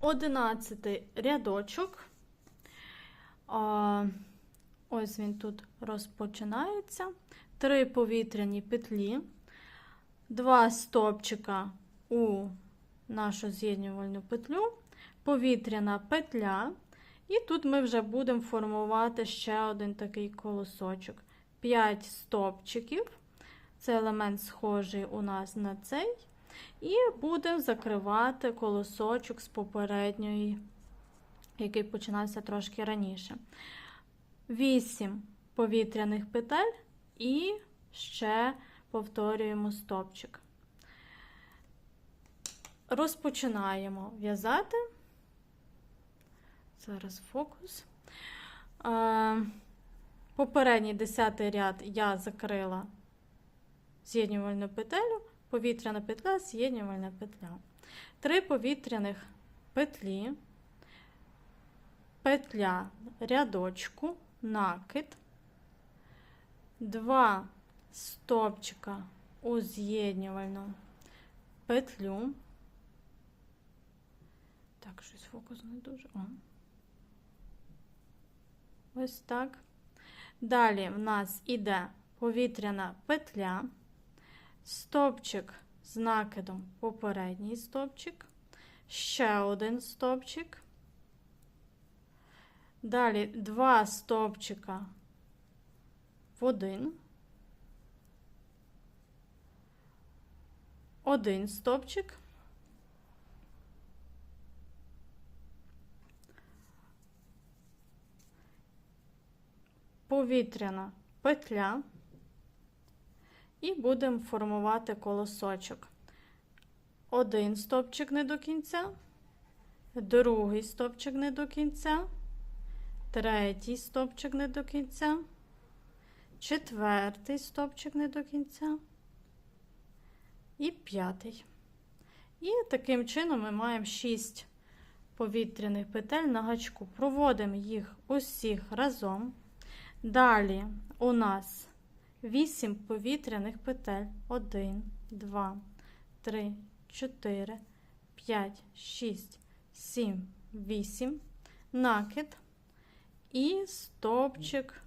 11 рядочок. Ось він тут розпочинається. Три повітряні петлі, два стопчика у нашу з'єднювальну петлю, повітряна петля. І тут ми вже будемо формувати ще один такий колосочок. 5 стопчиків. Це елемент схожий у нас на цей. І будемо закривати колосочок з попередньої, який починався трошки раніше. 8 повітряних петель і ще повторюємо стопчик. Розпочинаємо в'язати. Зараз фокус. Е, Попередній 10 ряд я закрила з'єднювальну петелю, повітряна петля, з'єднювальна петля. Три повітряних петлі, петля рядочку, накид, два стопчика у з'єднювальну петлю. Так, щось фокус не дуже. О. Ось так. Далі в нас іде повітряна петля, стопчик з накидом попередній стопчик, ще один стопчик. Далі два стопчика в один, один стопчик. повітряна петля і будемо формувати колосочок. Один стопчик не до кінця, другий стопчик не до кінця, третій стопчик не до кінця, четвертий стопчик не до кінця і п'ятий. І таким чином ми маємо 6 повітряних петель на гачку. Проводимо їх усіх разом. Далі у нас 8 повітряних петель. 1, 2, 3, 4, 5, 6, 7, 8, накид і стопчик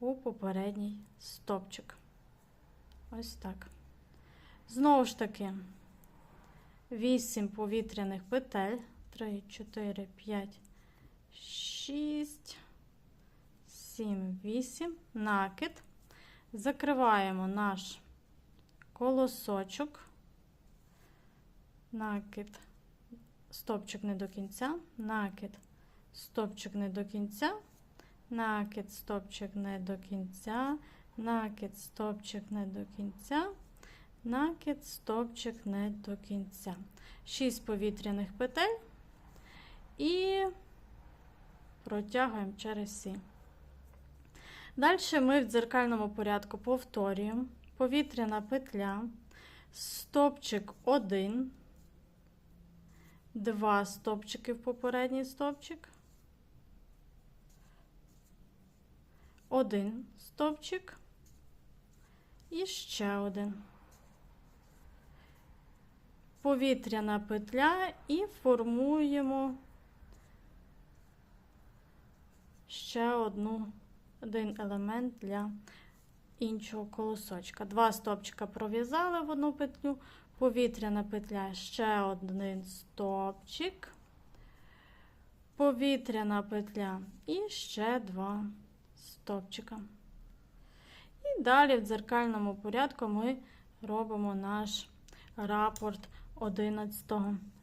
у попередній стопчик. Ось так. Знову ж таки, 8 повітряних петель. 3, 4, 5, 6. 7, 8, накид. Закриваємо наш колосочок, накид, стопчик не до кінця, накид, стопчик не до кінця, накид, стопчик не до кінця, накид, стопчик не до кінця, накид, стопчик не до кінця. 6 повітряних петель. І протягуємо через всі. Далі ми в дзеркальному порядку повторюємо повітряна петля, стопчик 1, 2 стопчики в попередній стопчик, 1 стопчик. І ще один. Повітряна петля і формуємо ще одну один елемент для іншого колосочка. Два стопчика пров'язали в одну петлю, повітряна петля, ще один стопчик, повітряна петля і ще два стопчика. І далі в дзеркальному порядку ми робимо наш рапорт 11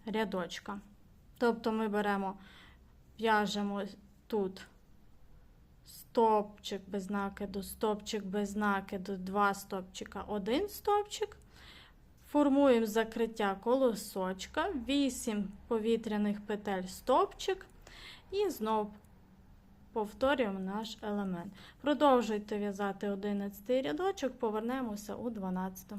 рядочка. Тобто ми беремо, в'яжемо тут стопчик без накиду, стопчик без накиду, два стопчика, один стопчик. Формуємо закриття колосочка, 8 повітряних петель стопчик. І знову повторюємо наш елемент. Продовжуйте в'язати 11 рядочок, повернемося у 12.